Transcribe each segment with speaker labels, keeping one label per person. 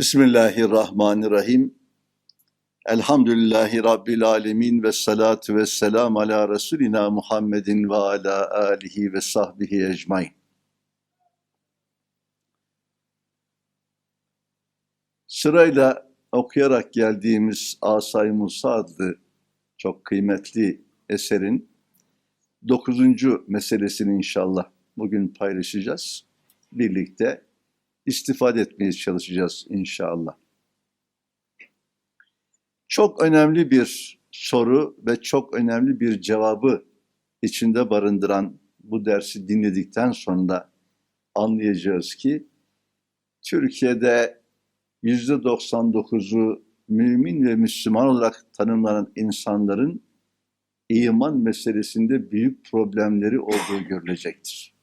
Speaker 1: Bismillahirrahmanirrahim. Elhamdülillahi Rabbil alemin ve salatu ve selam ala Resulina Muhammedin ve ala alihi ve sahbihi ecmain. Sırayla okuyarak geldiğimiz Asay Musa adlı çok kıymetli eserin dokuzuncu meselesini inşallah bugün paylaşacağız. Birlikte istifade etmeye çalışacağız inşallah. Çok önemli bir soru ve çok önemli bir cevabı içinde barındıran bu dersi dinledikten sonra anlayacağız ki Türkiye'de yüzde 99'u mümin ve Müslüman olarak tanımlanan insanların iman meselesinde büyük problemleri olduğu görülecektir.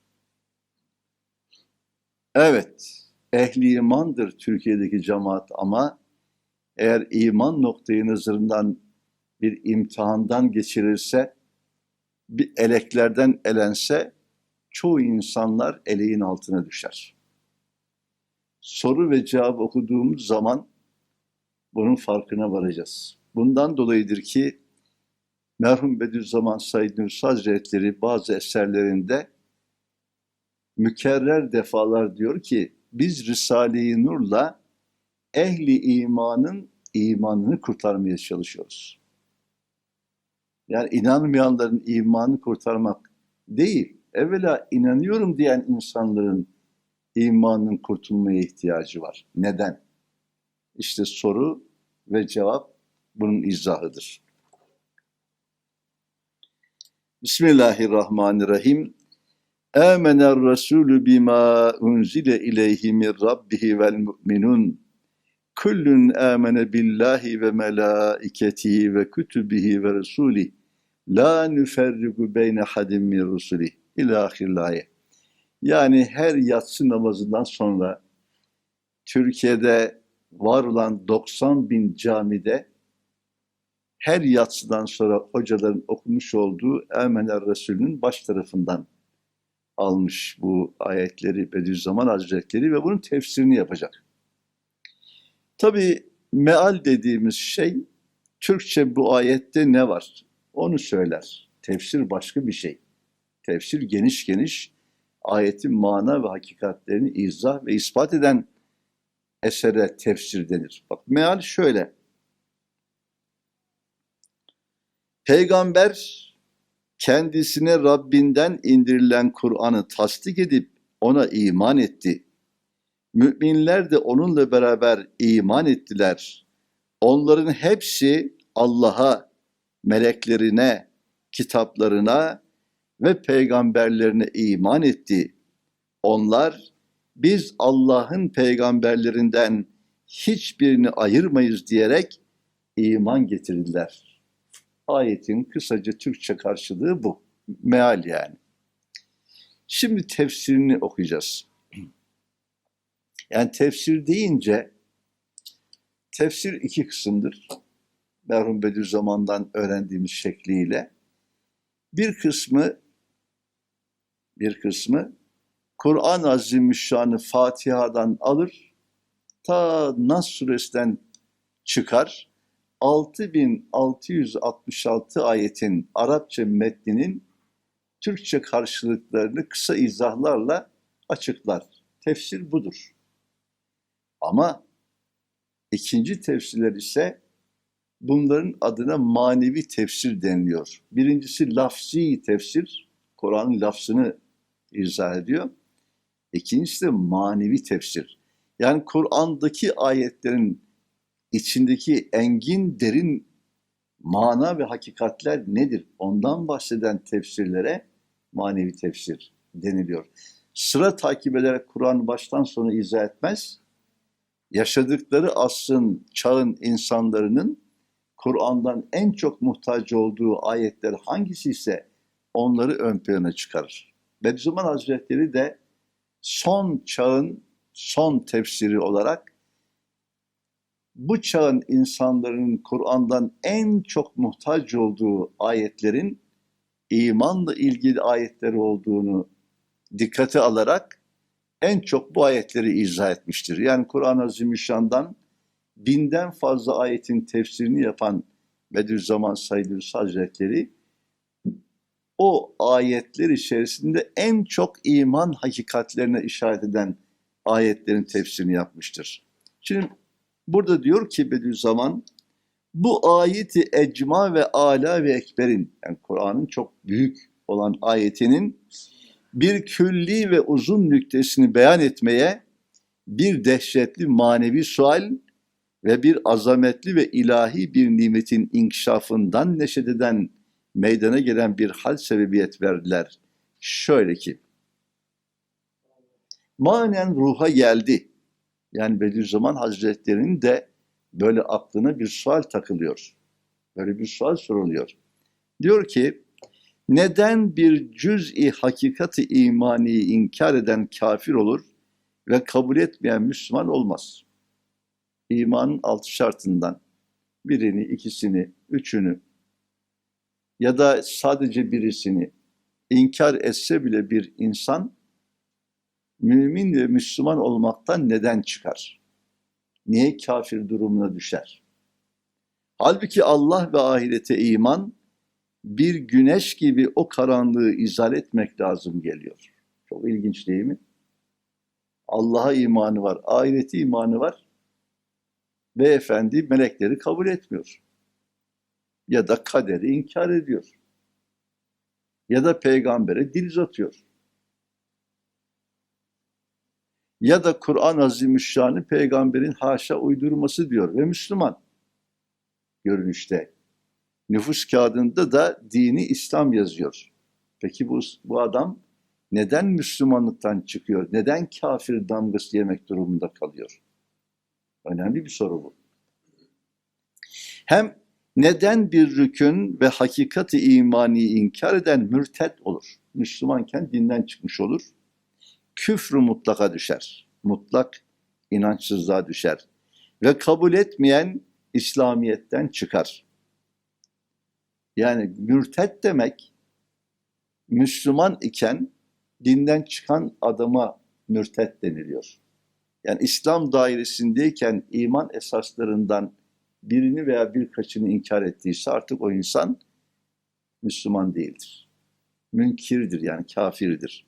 Speaker 1: Evet, ehli imandır Türkiye'deki cemaat ama eğer iman noktayı nazarından bir imtihandan geçirilse, bir eleklerden elense çoğu insanlar eleğin altına düşer. Soru ve cevap okuduğumuz zaman bunun farkına varacağız. Bundan dolayıdır ki merhum Bediüzzaman Said Nursi Hazretleri bazı eserlerinde mükerrer defalar diyor ki biz Risale-i Nur'la ehli imanın imanını kurtarmaya çalışıyoruz. Yani inanmayanların imanını kurtarmak değil, evvela inanıyorum diyen insanların imanın kurtulmaya ihtiyacı var. Neden? İşte soru ve cevap bunun izahıdır. Bismillahirrahmanirrahim. Âmener Resulü bima unzile ileyhi min rabbihi vel mu'minun. Kullun amene billahi ve melaiketihi ve kütübihi ve resulih. La nüferrigu beyne hadim min rusulih. İlâhirlâye. Yani her yatsı namazından sonra Türkiye'de var olan 90 bin camide her yatsıdan sonra hocaların okumuş olduğu Emener Resulü'nün baş tarafından almış bu ayetleri Bediüzzaman Hazretleri ve bunun tefsirini yapacak. Tabi meal dediğimiz şey Türkçe bu ayette ne var? Onu söyler. Tefsir başka bir şey. Tefsir geniş geniş ayetin mana ve hakikatlerini izah ve ispat eden esere tefsir denir. Bak meal şöyle. Peygamber kendisine Rabbinden indirilen Kur'an'ı tasdik edip ona iman etti. Müminler de onunla beraber iman ettiler. Onların hepsi Allah'a, meleklerine, kitaplarına ve peygamberlerine iman etti. Onlar biz Allah'ın peygamberlerinden hiçbirini ayırmayız diyerek iman getirdiler. Ayetin kısaca Türkçe karşılığı bu. Meal yani. Şimdi tefsirini okuyacağız. Yani tefsir deyince tefsir iki kısımdır. Merhum Bediüzzaman'dan öğrendiğimiz şekliyle. Bir kısmı bir kısmı Kur'an-ı Azimüşşan'ı Fatiha'dan alır, ta Nas suresinden çıkar, 6666 ayetin Arapça metninin Türkçe karşılıklarını kısa izahlarla açıklar. Tefsir budur. Ama ikinci tefsirler ise bunların adına manevi tefsir deniliyor. Birincisi lafzi tefsir, Kur'an'ın lafzını izah ediyor. İkincisi de manevi tefsir. Yani Kur'an'daki ayetlerin içindeki engin derin mana ve hakikatler nedir? Ondan bahseden tefsirlere manevi tefsir deniliyor. Sıra takip ederek Kur'an baştan sona izah etmez. Yaşadıkları asrın, çağın insanların Kur'an'dan en çok muhtaç olduğu ayetler hangisi ise onları ön plana çıkarır. Bediüzzaman Hazretleri de son çağın son tefsiri olarak bu çağın insanların Kur'an'dan en çok muhtaç olduğu ayetlerin imanla ilgili ayetleri olduğunu dikkate alarak en çok bu ayetleri izah etmiştir. Yani Kur'an-ı Azimüşşan'dan binden fazla ayetin tefsirini yapan Bediüzzaman Said Nursi Hazretleri o ayetler içerisinde en çok iman hakikatlerine işaret eden ayetlerin tefsirini yapmıştır. Şimdi burada diyor ki Bediüzzaman bu ayeti ecma ve ala ve ekberin yani Kur'an'ın çok büyük olan ayetinin bir külli ve uzun nüktesini beyan etmeye bir dehşetli manevi sual ve bir azametli ve ilahi bir nimetin inkişafından neşet eden meydana gelen bir hal sebebiyet verdiler. Şöyle ki, manen ruha geldi. Yani Bediüzzaman Hazretleri'nin de böyle aklına bir sual takılıyor. Böyle bir sual soruluyor. Diyor ki, neden bir cüz'i hakikati imaniyi inkar eden kafir olur ve kabul etmeyen Müslüman olmaz? İmanın altı şartından birini, ikisini, üçünü ya da sadece birisini inkar etse bile bir insan mümin ve Müslüman olmaktan neden çıkar? Niye kafir durumuna düşer? Halbuki Allah ve ahirete iman bir güneş gibi o karanlığı izal etmek lazım geliyor. Çok ilginç değil mi? Allah'a imanı var, ahireti imanı var. Beyefendi melekleri kabul etmiyor. Ya da kaderi inkar ediyor. Ya da peygambere dil uzatıyor. Ya da Kur'an Azimüşşan'ı peygamberin haşa uydurması diyor ve Müslüman görünüşte. Nüfus kağıdında da dini İslam yazıyor. Peki bu, bu adam neden Müslümanlıktan çıkıyor? Neden kafir damgası yemek durumunda kalıyor? Önemli bir soru bu. Hem neden bir rükün ve hakikati imani inkar eden mürted olur? Müslümanken dinden çıkmış olur. Küfrü mutlaka düşer. Mutlak inançsızlığa düşer. Ve kabul etmeyen İslamiyet'ten çıkar. Yani mürted demek Müslüman iken dinden çıkan adama mürted deniliyor. Yani İslam dairesindeyken iman esaslarından birini veya birkaçını inkar ettiyse artık o insan Müslüman değildir. Münkirdir yani kafirdir.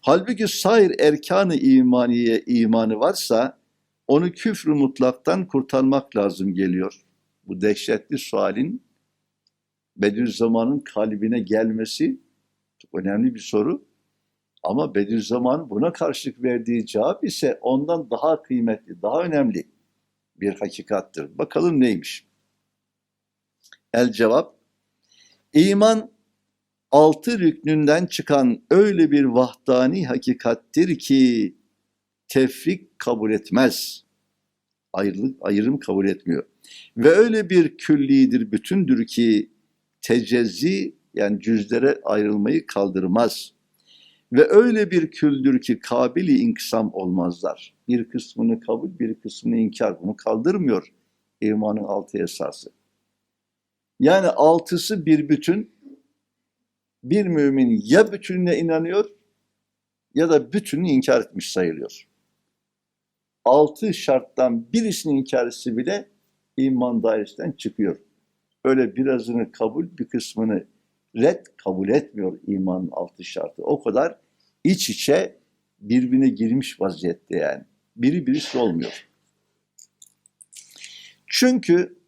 Speaker 1: Halbuki sair erkanı imaniye imanı varsa onu küfrü mutlaktan kurtarmak lazım geliyor. Bu dehşetli sualin Bediüzzaman'ın kalbine gelmesi çok önemli bir soru. Ama Bediüzzaman buna karşılık verdiği cevap ise ondan daha kıymetli, daha önemli bir hakikattır. Bakalım neymiş? El cevap, iman altı rüknünden çıkan öyle bir vahdani hakikattir ki tefrik kabul etmez. Ayrılık, ayrım kabul etmiyor. Ve öyle bir küllidir, bütündür ki tecezzi yani cüzlere ayrılmayı kaldırmaz. Ve öyle bir küldür ki kabili inkisam olmazlar. Bir kısmını kabul, bir kısmını inkar. Bunu kaldırmıyor imanın altı esası. Yani altısı bir bütün. Bir mümin ya bütününe inanıyor ya da bütününü inkar etmiş sayılıyor. Altı şarttan birisini inkar etse bile iman dairesinden çıkıyor. Öyle birazını kabul, bir kısmını red kabul etmiyor imanın altı şartı. O kadar iç içe birbirine girmiş vaziyette yani. Biri birisi olmuyor. Çünkü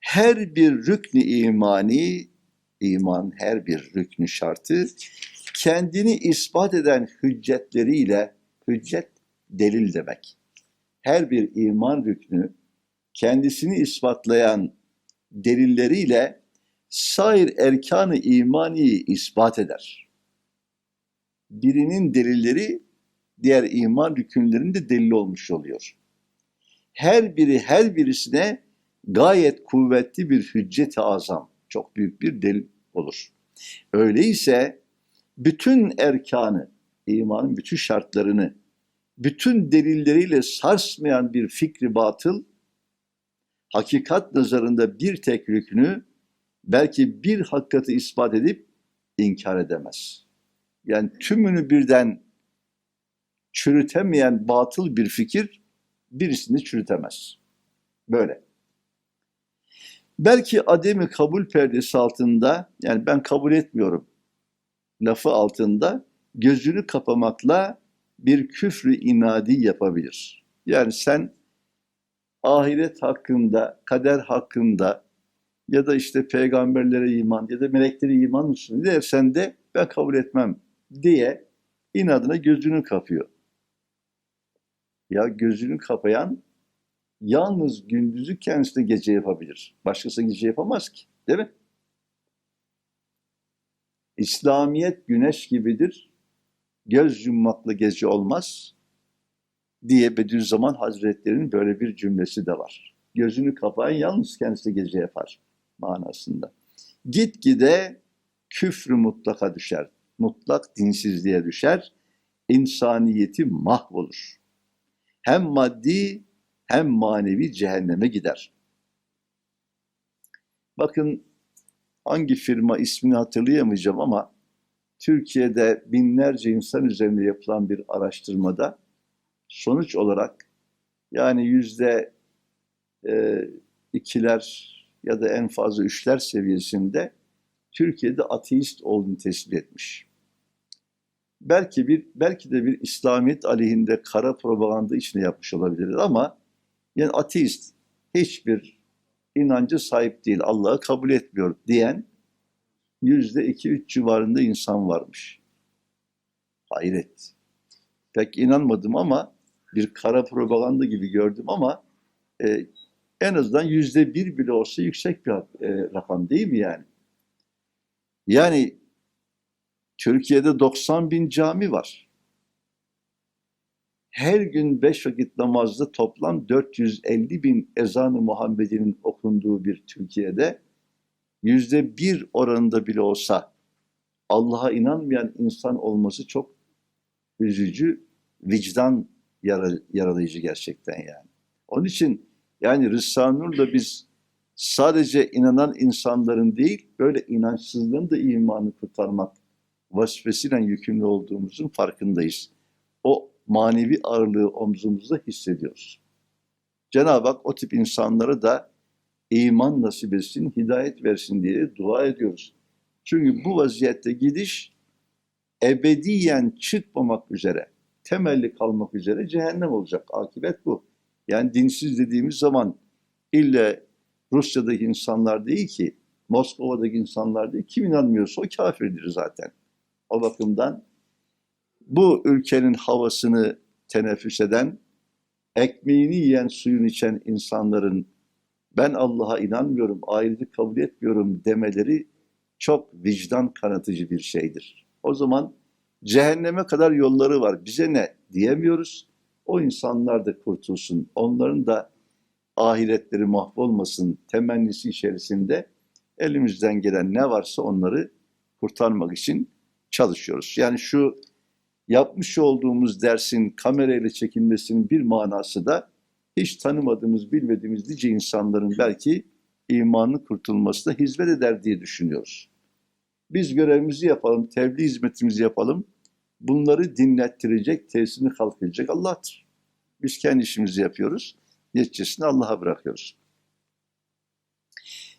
Speaker 1: her bir rüknü imani, iman her bir rüknü şartı kendini ispat eden hüccetleriyle, hüccet delil demek. Her bir iman rüknü kendisini ispatlayan delilleriyle sair erkanı imaniyi ispat eder. Birinin delilleri diğer iman rükünlerinde delil olmuş oluyor. Her biri her birisine gayet kuvvetli bir hüccet-i azam, çok büyük bir delil olur. Öyleyse bütün erkanı, imanın bütün şartlarını, bütün delilleriyle sarsmayan bir fikri batıl, hakikat nazarında bir tek rüknü belki bir hakikati ispat edip inkar edemez. Yani tümünü birden çürütemeyen batıl bir fikir birisini çürütemez. Böyle. Belki ademi kabul perdesi altında, yani ben kabul etmiyorum lafı altında gözünü kapamakla bir küfrü inadi yapabilir. Yani sen ahiret hakkında, kader hakkında ya da işte peygamberlere iman ya da meleklere iman mısın dersen de ben kabul etmem diye inadına gözünü kapıyor. Ya gözünü kapayan yalnız gündüzü kendisine gece yapabilir. Başkası gece yapamaz ki. Değil mi? İslamiyet güneş gibidir. Göz yummakla gece olmaz diye Bediüzzaman Hazretleri'nin böyle bir cümlesi de var. Gözünü kapayan yalnız kendisi gece yapar manasında. Gitgide küfrü mutlaka düşer. Mutlak dinsizliğe düşer. İnsaniyeti mahvolur. Hem maddi hem manevi cehenneme gider. Bakın hangi firma ismini hatırlayamayacağım ama Türkiye'de binlerce insan üzerinde yapılan bir araştırmada sonuç olarak yani yüzde e, ikiler ya da en fazla üçler seviyesinde Türkiye'de ateist olduğunu tespit etmiş. Belki bir belki de bir İslamiyet aleyhinde kara propaganda içine yapmış olabilir ama yani ateist hiçbir inancı sahip değil, Allah'ı kabul etmiyor diyen yüzde iki üç civarında insan varmış. Hayret. Pek inanmadım ama bir kara propaganda gibi gördüm ama e, en azından yüzde bir bile olsa yüksek bir e, rakam değil mi yani? Yani Türkiye'de 90 bin cami var. Her gün beş vakit namazda toplam 450 bin ezan-ı Muhammed'in okunduğu bir Türkiye'de yüzde bir oranında bile olsa Allah'a inanmayan insan olması çok üzücü, vicdan yaralayıcı gerçekten yani. Onun için yani Risale-i biz sadece inanan insanların değil, böyle inançsızlığın da imanı kurtarmak vazifesiyle yükümlü olduğumuzun farkındayız. O manevi ağırlığı omzumuzda hissediyoruz. Cenab-ı Hak o tip insanlara da iman nasip etsin, hidayet versin diye dua ediyoruz. Çünkü bu vaziyette gidiş ebediyen çıkmamak üzere, temelli kalmak üzere cehennem olacak. Akibet bu. Yani dinsiz dediğimiz zaman ille Rusya'daki insanlar değil ki, Moskova'daki insanlar değil, kim inanmıyorsa o kafirdir zaten. O bakımdan bu ülkenin havasını teneffüs eden, ekmeğini yiyen, suyunu içen insanların ben Allah'a inanmıyorum, ahireti kabul etmiyorum demeleri çok vicdan kanatıcı bir şeydir. O zaman cehenneme kadar yolları var. Bize ne diyemiyoruz. O insanlar da kurtulsun. Onların da ahiretleri mahvolmasın temennisi içerisinde elimizden gelen ne varsa onları kurtarmak için çalışıyoruz. Yani şu yapmış olduğumuz dersin kamerayla çekilmesinin bir manası da hiç tanımadığımız, bilmediğimiz nice insanların belki imanı kurtulmasına hizmet eder diye düşünüyoruz. Biz görevimizi yapalım, tebliğ hizmetimizi yapalım. Bunları dinlettirecek, tesirini kalkacak Allah'tır. Biz kendi işimizi yapıyoruz. Neticesini Allah'a bırakıyoruz.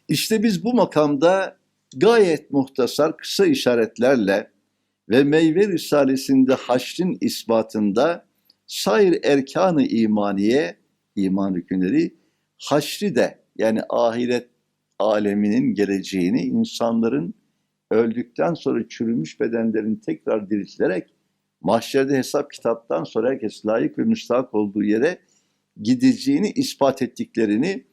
Speaker 1: İşte biz bu makamda gayet muhtasar kısa işaretlerle ve meyve risalesinde haşrin ispatında sair erkanı imaniye, iman hükümleri, haşri de yani ahiret aleminin geleceğini insanların öldükten sonra çürümüş bedenlerin tekrar diriltilerek mahşerde hesap kitaptan sonra herkes layık ve müstahak olduğu yere gideceğini ispat ettiklerini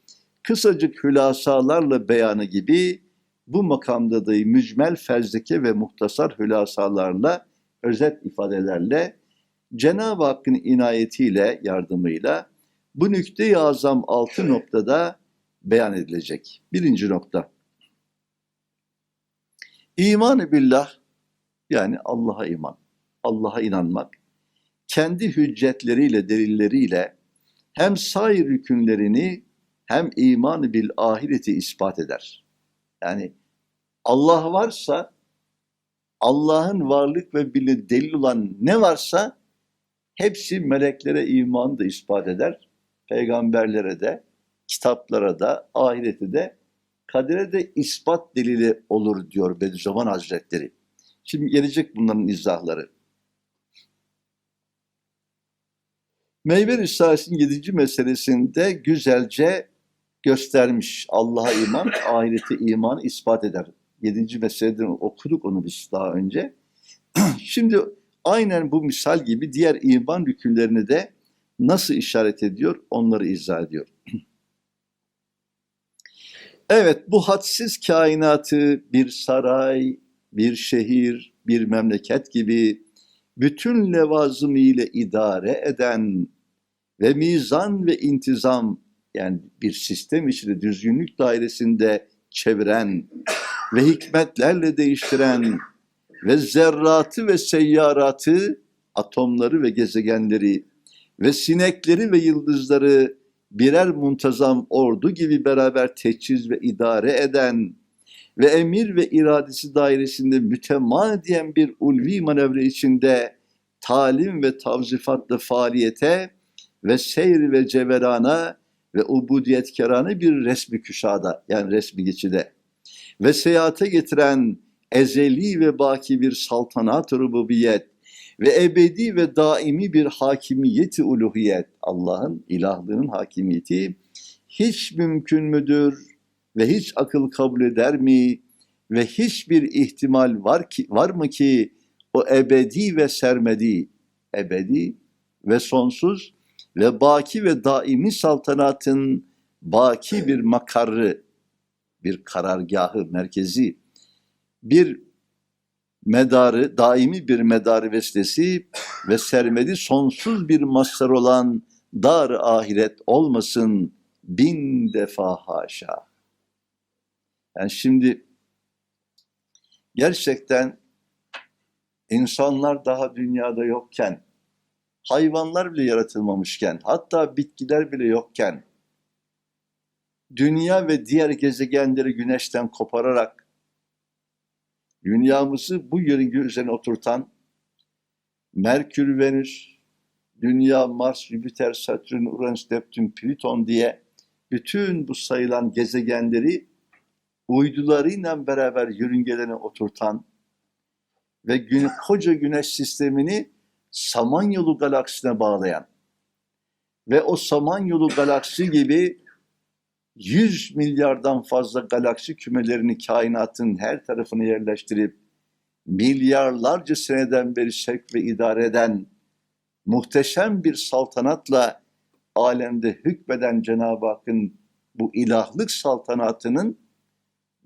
Speaker 1: kısacık hülasalarla beyanı gibi bu makamda da mücmel fezleke ve muhtasar hülasalarla, özet ifadelerle Cenab-ı Hakk'ın inayetiyle, yardımıyla bu nükte-i azam altı noktada beyan edilecek. Birinci nokta. İman-ı billah yani Allah'a iman, Allah'a inanmak, kendi hüccetleriyle, delilleriyle hem sair rükünlerini hem iman bil ahireti ispat eder. Yani Allah varsa Allah'ın varlık ve birliği delil olan ne varsa hepsi meleklere imanı da ispat eder. Peygamberlere de, kitaplara da, ahirete de, kadere de ispat delili olur diyor Bediüzzaman Hazretleri. Şimdi gelecek bunların izahları. Meyve Risalesi'nin 7. meselesinde güzelce göstermiş. Allah'a iman, ahirete iman ispat eder. 7. meseleden okuduk onu biz daha önce. Şimdi aynen bu misal gibi diğer iman rükünlerini de nasıl işaret ediyor onları izah ediyor. Evet bu hadsiz kainatı bir saray, bir şehir, bir memleket gibi bütün levazımı ile idare eden ve mizan ve intizam yani bir sistem içinde düzgünlük dairesinde çeviren ve hikmetlerle değiştiren ve zerratı ve seyyaratı, atomları ve gezegenleri ve sinekleri ve yıldızları birer muntazam ordu gibi beraber teçhiz ve idare eden ve emir ve iradesi dairesinde mütemadiyen bir ulvi manevra içinde talim ve tavzifatla faaliyete ve seyir ve ceverana ve ubudiyetkarane bir resmi küşada yani resmi geçide. Ve seyahate getiren ezeli ve baki bir saltanat-ı rububiyet ve ebedi ve daimi bir hakimiyeti uluhiyet. Allah'ın ilahlığının hakimiyeti hiç mümkün müdür ve hiç akıl kabul eder mi? Ve hiçbir ihtimal var ki var mı ki o ebedi ve sermedi? Ebedi ve sonsuz ve baki ve daimi saltanatın baki bir makarrı bir karargahı merkezi bir medarı, daimi bir medarı veslesi ve sermedi sonsuz bir mazhar olan dar ahiret olmasın bin defa haşa. Yani şimdi gerçekten insanlar daha dünyada yokken, hayvanlar bile yaratılmamışken, hatta bitkiler bile yokken, dünya ve diğer gezegenleri güneşten kopararak, dünyamızı bu yörünge üzerine oturtan Merkür, Venüs, Dünya, Mars, Jüpiter, Satürn, Uranüs, Neptün, Plüton diye bütün bu sayılan gezegenleri uydularıyla beraber yörüngelerine oturtan ve gün, koca güneş sistemini Samanyolu galaksisine bağlayan ve o Samanyolu galaksi gibi 100 milyardan fazla galaksi kümelerini kainatın her tarafına yerleştirip milyarlarca seneden beri sevk ve idare eden muhteşem bir saltanatla alemde hükmeden Cenab-ı Hakk'ın bu ilahlık saltanatının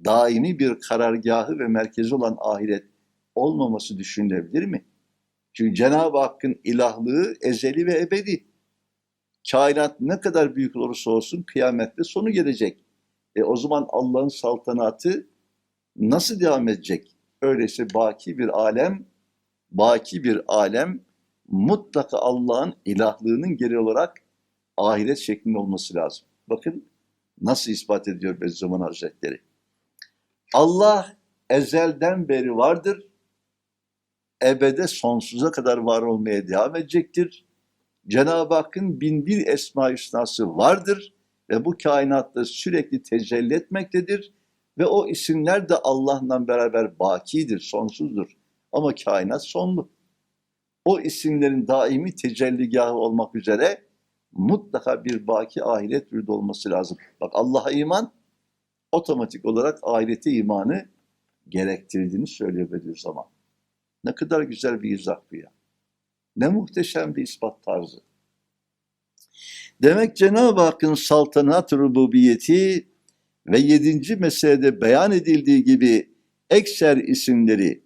Speaker 1: daimi bir karargahı ve merkezi olan ahiret olmaması düşünülebilir mi? Çünkü Cenab-ı Hakk'ın ilahlığı ezeli ve ebedi. Kainat ne kadar büyük olursa olsun kıyamette sonu gelecek. E o zaman Allah'ın saltanatı nasıl devam edecek? Öyleyse baki bir alem, baki bir alem mutlaka Allah'ın ilahlığının geri olarak ahiret şeklinde olması lazım. Bakın nasıl ispat ediyor Bediüzzaman Hazretleri. Allah ezelden beri vardır, ebede sonsuza kadar var olmaya devam edecektir. Cenab-ı Hakk'ın bin bir esma hüsnası vardır ve bu kainatta sürekli tecelli etmektedir ve o isimler de Allah'la beraber bakidir, sonsuzdur. Ama kainat sonlu. O isimlerin daimi tecelligahı olmak üzere mutlaka bir baki ahiret yurdu olması lazım. Bak Allah'a iman otomatik olarak ahirete imanı gerektirdiğini söylüyor Bediüzzaman. Ne kadar güzel bir izah bu ya. Ne muhteşem bir ispat tarzı. Demek Cenab-ı Hakk'ın saltanat rububiyeti ve yedinci meselede beyan edildiği gibi ekser isimleri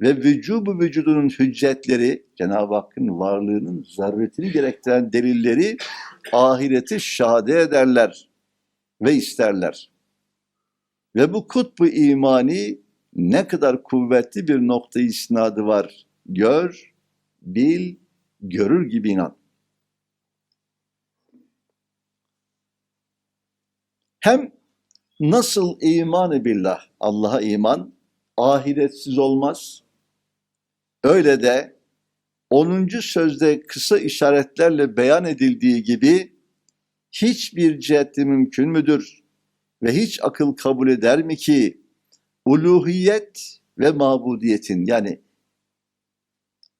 Speaker 1: ve vücubu vücudunun hüccetleri, Cenab-ı Hakk'ın varlığının zaruretini gerektiren delilleri ahireti şahade ederler ve isterler. Ve bu kutbu imani ne kadar kuvvetli bir nokta isnadı var. Gör, bil, görür gibi inan. Hem nasıl iman billah, Allah'a iman, ahiretsiz olmaz. Öyle de 10. sözde kısa işaretlerle beyan edildiği gibi hiçbir cihette mümkün müdür ve hiç akıl kabul eder mi ki uluhiyet ve mabudiyetin yani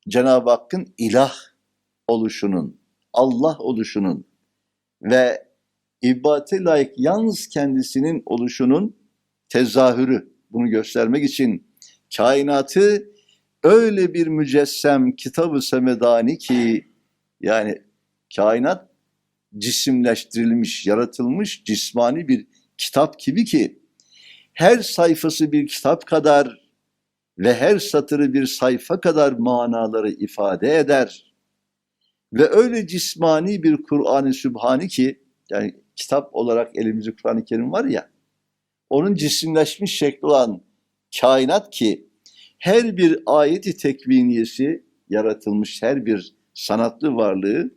Speaker 1: Cenab-ı Hakk'ın ilah oluşunun, Allah oluşunun ve ibadete layık yalnız kendisinin oluşunun tezahürü. Bunu göstermek için kainatı öyle bir mücessem kitabı semedani ki yani kainat cisimleştirilmiş, yaratılmış cismani bir kitap gibi ki her sayfası bir kitap kadar ve her satırı bir sayfa kadar manaları ifade eder. Ve öyle cismani bir Kur'an-ı Sübhani ki yani kitap olarak elimizde Kur'an-ı Kerim var ya onun cisimleşmiş şekli olan kainat ki her bir ayeti tekviniyesi yaratılmış her bir sanatlı varlığı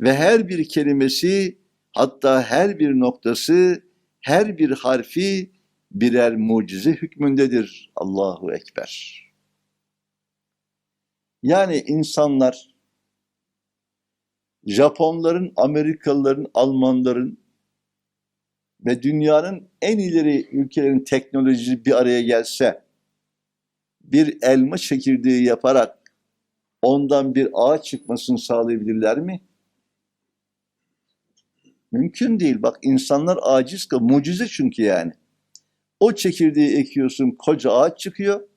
Speaker 1: ve her bir kelimesi hatta her bir noktası her bir harfi birer mucize hükmündedir. Allahu Ekber. Yani insanlar Japonların, Amerikalıların, Almanların ve dünyanın en ileri ülkelerin teknolojisi bir araya gelse bir elma çekirdeği yaparak ondan bir ağaç çıkmasını sağlayabilirler mi? Mümkün değil. Bak insanlar aciz, mucize çünkü yani. O çekirdeği ekiyorsun, koca ağaç çıkıyor.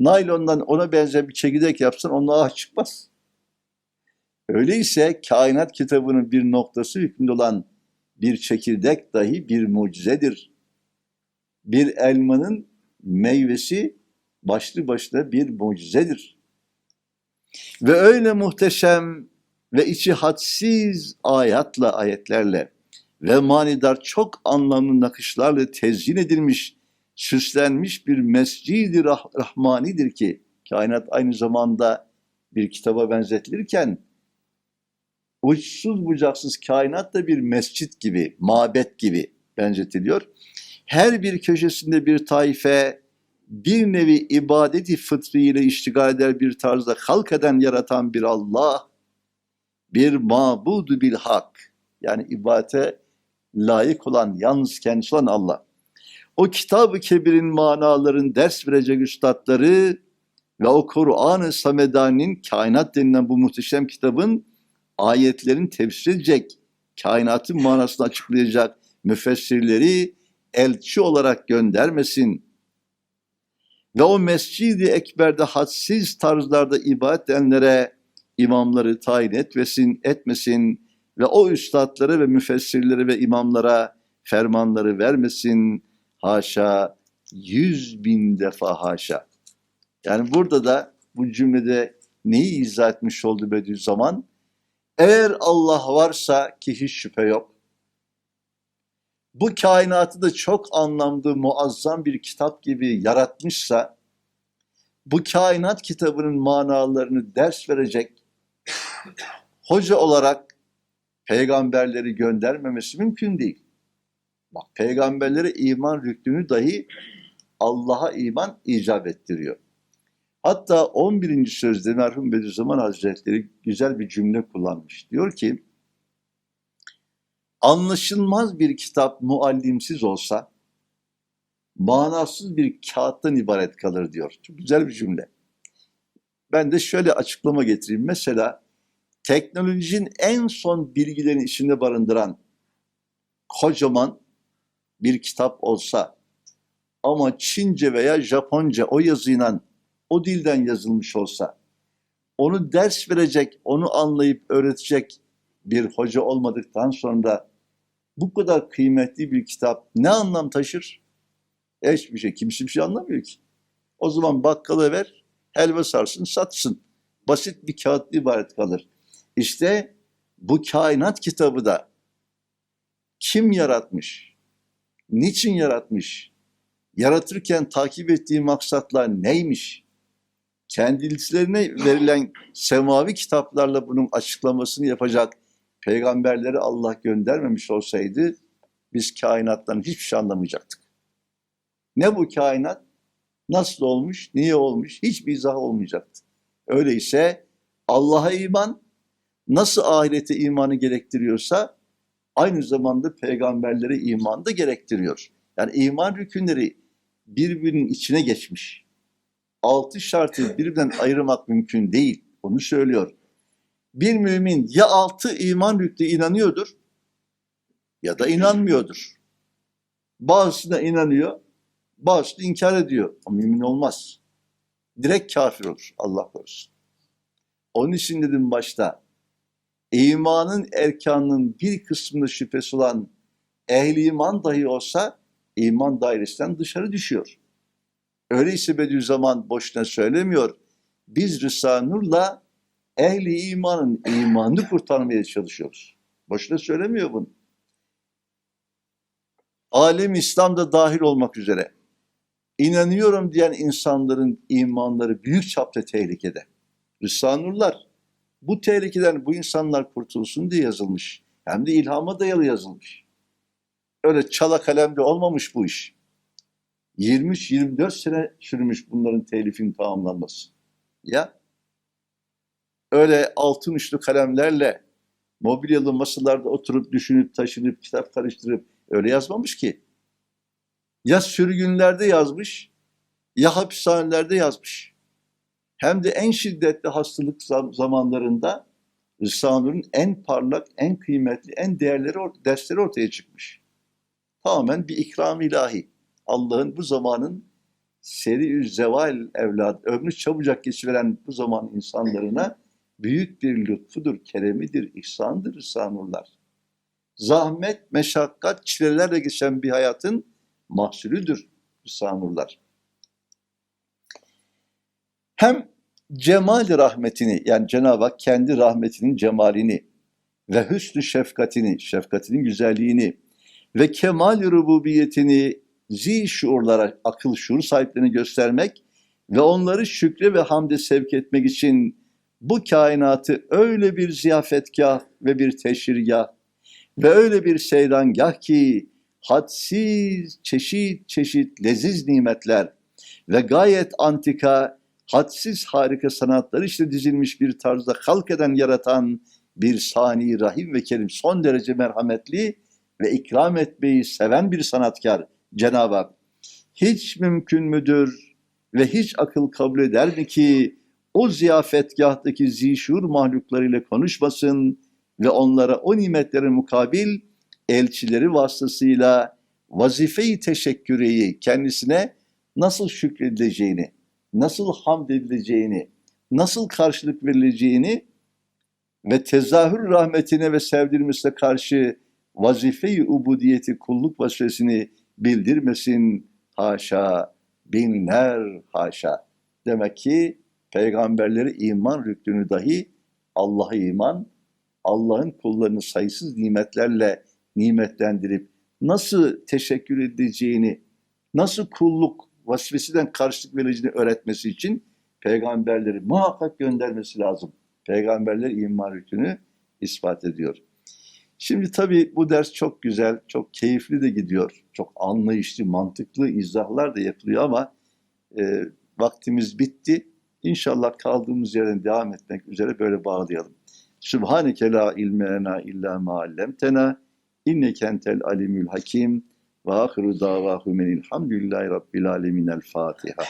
Speaker 1: Naylondan ona benzer bir çekirdek yapsan onunla ağaç çıkmaz. Öyleyse kainat kitabının bir noktası hükmünde olan bir çekirdek dahi bir mucizedir. Bir elmanın meyvesi başlı başına bir mucizedir. Ve öyle muhteşem ve içi hadsiz ayatla, ayetlerle ve manidar çok anlamlı nakışlarla tezyin edilmiş, süslenmiş bir mescid-i rah rahmanidir ki kainat aynı zamanda bir kitaba benzetilirken uçsuz bucaksız kainat da bir mescit gibi, mabet gibi benzetiliyor. Her bir köşesinde bir taife, bir nevi ibadeti fıtri ile iştigal eder bir tarzda halk eden, yaratan bir Allah, bir mabudu bil hak, yani ibadete layık olan, yalnız kendisi olan Allah. O kitab-ı kebirin manaların ders verecek üstadları ve o Kur'an-ı Samedani'nin kainat denilen bu muhteşem kitabın ayetlerin tefsir edecek, kainatın manasını açıklayacak müfessirleri elçi olarak göndermesin. Ve o mescidi ekberde hadsiz tarzlarda ibadet edenlere imamları tayin etmesin, etmesin ve o üstadlara ve müfessirlere ve imamlara fermanları vermesin. Haşa, yüz bin defa haşa. Yani burada da bu cümlede neyi izah etmiş oldu Bediüzzaman? Eğer Allah varsa ki hiç şüphe yok, bu kainatı da çok anlamlı, muazzam bir kitap gibi yaratmışsa, bu kainat kitabının manalarını ders verecek hoca olarak peygamberleri göndermemesi mümkün değil. Bak peygamberlere iman rüknünü dahi Allah'a iman icap ettiriyor. Hatta 11. sözde merhum Bediüzzaman Hazretleri güzel bir cümle kullanmış. Diyor ki, anlaşılmaz bir kitap muallimsiz olsa, manasız bir kağıttan ibaret kalır diyor. Çok güzel bir cümle. Ben de şöyle açıklama getireyim. Mesela teknolojinin en son bilgilerini içinde barındıran kocaman bir kitap olsa ama Çince veya Japonca o yazıyla o dilden yazılmış olsa onu ders verecek, onu anlayıp öğretecek bir hoca olmadıktan sonra bu kadar kıymetli bir kitap ne anlam taşır? Hiçbir şey. Kimse bir şey anlamıyor ki. O zaman bakkala ver, helva sarsın, satsın. Basit bir kağıt ibaret kalır. İşte bu kainat kitabı da kim yaratmış? Niçin yaratmış? Yaratırken takip ettiği maksatlar neymiş? Kendislerine verilen semavi kitaplarla bunun açıklamasını yapacak peygamberleri Allah göndermemiş olsaydı biz kainattan hiçbir şey anlamayacaktık. Ne bu kainat? Nasıl olmuş? Niye olmuş? Hiçbir izah olmayacaktı. Öyleyse Allah'a iman nasıl ahirete imanı gerektiriyorsa aynı zamanda peygamberlere iman da gerektiriyor. Yani iman rükünleri birbirinin içine geçmiş. Altı şartı birbirinden ayırmak mümkün değil. Onu söylüyor. Bir mümin ya altı iman rüknü inanıyordur ya da inanmıyordur. Bazısına inanıyor, bazısına inkar ediyor. O mümin olmaz. Direkt kafir olur. Allah korusun. Onun için dedim başta, imanın erkanının bir kısmında şüphesi olan ehli iman dahi olsa iman dairesinden dışarı düşüyor. Öyleyse Bediüzzaman boşuna söylemiyor. Biz Rısa-Nur'la ehli imanın imanını kurtarmaya çalışıyoruz. Boşuna söylemiyor bunu. Alem İslam'da dahil olmak üzere inanıyorum diyen insanların imanları büyük çapta tehlikede. Rısa-Nurlar bu tehlikeden bu insanlar kurtulsun diye yazılmış. Hem de ilhama dayalı yazılmış. Öyle çala kalemde olmamış bu iş. 23-24 sene sürmüş bunların telifinin tamamlanması. Ya öyle altın uçlu kalemlerle mobilyalı masalarda oturup düşünüp taşınıp kitap karıştırıp öyle yazmamış ki. Ya sürgünlerde yazmış ya hapishanelerde yazmış. Hem de en şiddetli hastalık zam- zamanlarında Risale'nin en parlak, en kıymetli, en değerleri dersleri ortaya çıkmış. Tamamen bir ikram ilahi. Allah'ın bu zamanın seri zeval evlad, ömrü çabucak geçiveren bu zaman insanlarına büyük bir lütfudur, keremidir, ihsandır Risale'ler. Zahmet, meşakkat, çilelerle geçen bir hayatın mahsulüdür Risale'ler. Hem cemal rahmetini yani Cenab-ı Hak kendi rahmetinin cemalini ve hüsnü şefkatini, şefkatinin güzelliğini ve kemal rububiyetini zi şuurlara, akıl şuur sahiplerine göstermek ve onları şükre ve hamde sevk etmek için bu kainatı öyle bir ziyafetgah ve bir teşhirgah ve öyle bir seyrangah ki hadsiz çeşit çeşit leziz nimetler ve gayet antika hadsiz harika sanatlar işte dizilmiş bir tarzda halk eden yaratan bir sani rahim ve kerim son derece merhametli ve ikram etmeyi seven bir sanatkar Cenab-ı Hak. Hiç mümkün müdür ve hiç akıl kabul eder mi ki o ziyafetgahtaki zişur mahluklarıyla konuşmasın ve onlara o nimetlerin mukabil elçileri vasıtasıyla vazife-i teşekküreyi kendisine nasıl şükredileceğini, nasıl hamd edileceğini, nasıl karşılık verileceğini ve tezahür rahmetine ve sevdirmesine karşı vazife-i ubudiyeti kulluk vazifesini bildirmesin haşa, binler haşa. Demek ki peygamberleri iman rüknünü dahi Allah'a iman, Allah'ın kullarını sayısız nimetlerle nimetlendirip nasıl teşekkür edeceğini, nasıl kulluk vazifesinden karşılık vereceğini öğretmesi için peygamberleri muhakkak göndermesi lazım. Peygamberler iman rükünü ispat ediyor. Şimdi tabii bu ders çok güzel, çok keyifli de gidiyor. Çok anlayışlı, mantıklı izahlar da yapılıyor ama e, vaktimiz bitti. İnşallah kaldığımız yerden devam etmek üzere böyle bağlayalım. Subhaneke la ilme illa ma allamtena inneke entel alimul hakim ve ahiru davahum enilhamdülillahi rabbil alemin el Fatiha.